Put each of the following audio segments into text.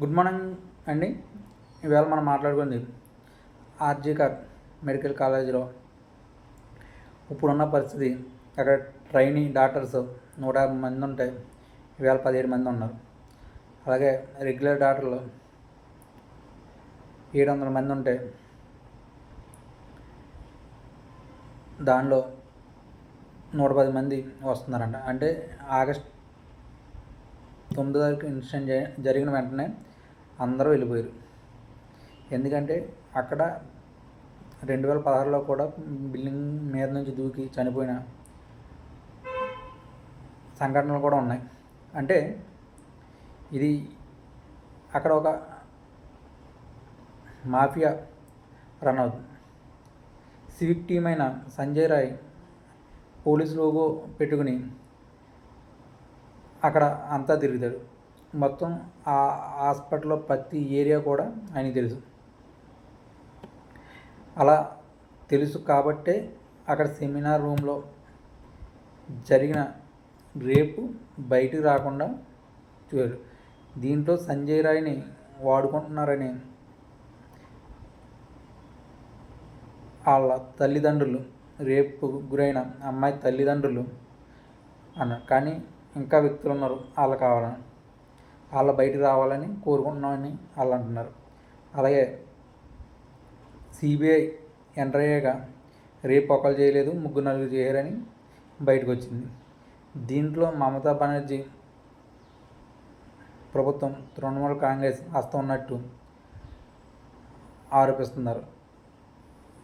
Good morning అండి. ఈవేళ మనం మాట్లాడుకుంది ఆర్జీకర్ మెడికల్ కాలేజీలో. ఇప్పుడున్న పరిస్థితి అక్కడ ట్రైనింగ్ డాక్టర్స్ నూట యాభై మంది ఉంటే ఈవేళ పదిహేడు మంది ఉన్నారు. అలాగే రెగ్యులర్ డాక్టర్లు ఏడు వందల మంది ఉంటే దానిలో నూట పది మంది వస్తున్నారంట. అంటే ఆగస్ట్ తొమ్మిదో తారీఖు ఇన్సిడెంట్ జ- జరిగిన వెంటనే అందరూ వెళ్ళిపోయారు. ఎందుకంటే అక్కడ రెండు వేల పదహారులో కూడా బిల్డింగ్ మీద నుంచి దూకి చనిపోయిన సంఘటనలు కూడా ఉన్నాయి. అంటే ఇది అక్కడ ఒక మాఫియా రన్ అవుతుంది. సివిక్ టీం అయిన సంజయ్ రాయ్ పోలీస్ లోగో పెట్టుకుని అక్కడ అంతా తిరుగుతాడు. మొత్తం ఆ హాస్పిటల్లో ప్రతి ఏరియా కూడా ఆయనకి తెలుసు. అలా తెలుసు కాబట్టే అక్కడ సెమినార్ రూమ్లో జరిగిన రేపు బయటికి రాకుండా చూడారు దీంట్లో సంజయ్ రాయ్ని వాడుకుంటున్నారని వాళ్ళ తల్లిదండ్రులు రేపు గురైన అమ్మాయి తల్లిదండ్రులు అన్నారు. కానీ ఇంకా వ్యక్తులు ఉన్నారు. వాళ్ళు కావాలని. వాళ్ళ బయటికి రావాలని కోరుకుంటున్నామని వాళ్ళు అంటున్నారు. అలాగే సిబిఐ ఎంటర్ అయ్యాక రేపు ఒకరు చేయలేదు ముగ్గురు నలుగురు చేయరని బయటకు వచ్చింది. దీంట్లో మమతా బెనర్జీ ప్రభుత్వం తృణమూల కాంగ్రెస్ హస్తం ఉన్నట్టు ఆరోపిస్తున్నారు.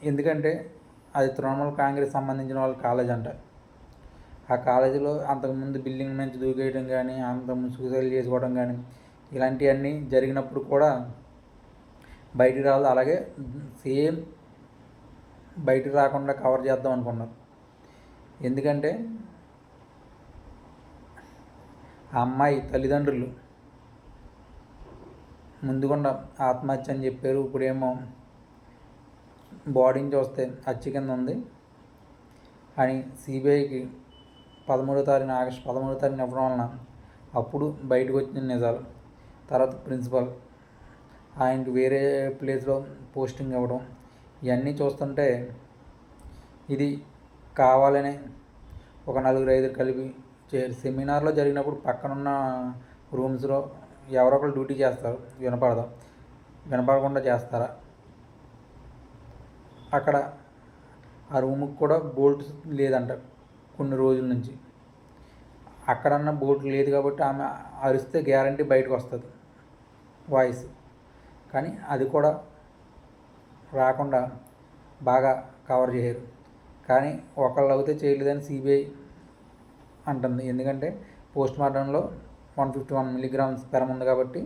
ఎందుకంటే అది తృణమూల కాంగ్రెస్ సంబంధించిన వాళ్ళ కాలేజ్ అంట ఆ కాలేజీలో అంతకుముందు బిల్డింగ్ నుంచి దూకేయడం కానీ అంత సూసైడ్ చేసుకోవడం కానీ ఇలాంటివన్నీ జరిగినప్పుడు కూడా బయటికి రావాలి అలాగే సేమ్ బయటికి రాకుండా కవర్ చేద్దాం అనుకున్నారు. ఎందుకంటే ఆ అమ్మాయి తల్లిదండ్రులు ముందుకుండా ఆత్మహత్య అని చెప్పారు. ఇప్పుడేమో బాడీని చూస్తే హత్య కింద ఉంది అని సిబిఐకి పదమూడో తారీఖున ఆగస్టు పదమూడో తారీఖున ఇవ్వడం వలన అప్పుడు బయటకు వచ్చిన నిజాలు. తర్వాత ప్రిన్సిపల్ ఆయనకి వేరే ప్లేస్లో పోస్టింగ్ ఇవ్వడం ఇవన్నీ చూస్తుంటే ఇది కావాలనే ఒక నలుగురు ఐదుగురు కలిపి చే సెమినార్లో జరిగినప్పుడు పక్కనున్న రూమ్స్లో ఎవరో ఒకరు డ్యూటీ చేస్తారు. వినపడదాం. వినపడకుండా చేస్తారా? అక్కడ ఆ రూమ్కి కూడా బోల్ట్ లేదంట. కొన్ని రోజుల నుంచి. అక్కడన్న బోల్ట్ లేదు కాబట్టి ఆమె అరిస్తే గ్యారంటీ బయటకు వస్తుంది. వాయిస్. కానీ అది కూడా రాకుండా బాగా కవర్ చేయరు. కానీ ఒకళ్ళు అయితే చేయలేదని సిబిఐ అంటుంది. ఎందుకంటే పోస్ట్ మార్టంలో వన్ ఫిఫ్టీ వన్ మిలీగ్రామ్స్ పెరం ఉంది కాబట్టి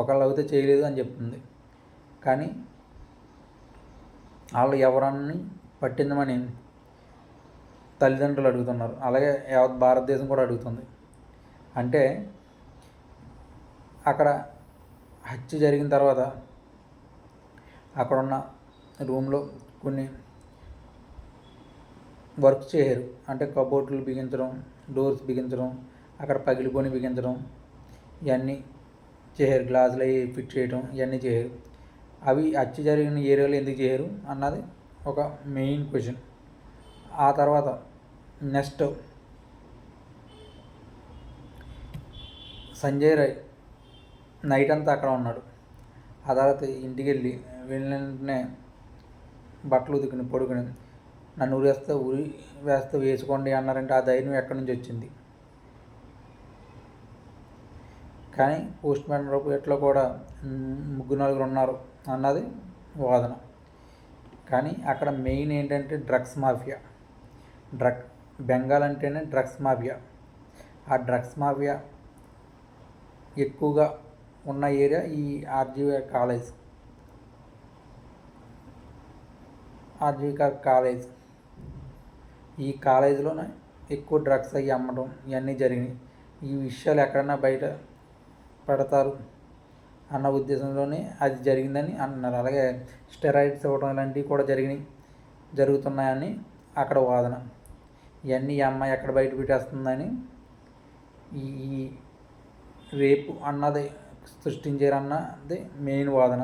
ఒకళ్ళు అయితే చేయలేదు అని చెప్తుంది. కానీ వాళ్ళు ఎవరన్నీ పట్టిందమని తల్లిదండ్రులు అడుగుతున్నారు. అలాగే యావత్ భారతదేశం కూడా అడుగుతుంది. అంటే అక్కడ హత్య జరిగిన తర్వాత అక్కడున్న రూమ్లో కొన్ని వర్క్ చేయరు. అంటే కబోర్డులు బిగించడం డోర్స్ బిగించడం అక్కడ పగిలిపోని బిగించడం ఇవన్నీ చేయరు. గ్లాసులు అవి ఫిట్ చేయడం ఇవన్నీ చేయరు. అవి హత్య జరిగిన ఏరియాలో ఎందుకు చేయరు అన్నది ఒక మెయిన్ క్వశ్చన్. ఆ తర్వాత నెక్స్ట్ సంజయ్ రాయ్ నైట్ అంతా అక్కడ ఉన్నాడు. ఆ తర్వాత ఇంటికి వెళ్ళి వెళ్ళిన వెంటనే బట్టలు ఉతికిన పడుకుని నన్ను ఉరేస్తే ఉరి వేస్తే వేసుకోండి అన్నారంటే ఆ ధైర్యం ఎక్కడి నుంచి వచ్చింది? కానీ పోస్ట్ మ్యాన్ ఎట్లా కూడా ముగ్గురు నలుగురు ఉన్నారు అన్నది వాదన. కానీ అక్కడ మెయిన్ ఏంటంటే డ్రగ్స్ మాఫియా. డ్రగ్ బెంగాల్ అంటేనే డ్రగ్స్ మాఫియా. ఆ డ్రగ్స్ మాఫియా ఎక్కువగా ఉన్న ఏరియా ఈ ఆర్జీవీ కాలేజ్. ఆర్జీవిక కాలేజ్. ఈ కాలేజీలోనే ఎక్కువ డ్రగ్స్ అవి అమ్మడం ఇవన్నీ జరిగినాయి. ఈ విషయాలు ఎక్కడన్నా బయట పెడతారు అన్న ఉద్దేశంలోనే అది జరిగిందని అన్నారు. అలాగే స్టెరాయిడ్స్ ఇవ్వడం ఇలాంటివి కూడా జరిగినాయి జరుగుతున్నాయని అక్కడ వాదన. ఇవన్నీ ఈ అమ్మాయి ఎక్కడ బయట పెట్టేస్తుందని ఈ ఈ రేపు అన్నది సృష్టించారన్నది మెయిన్ వాదన.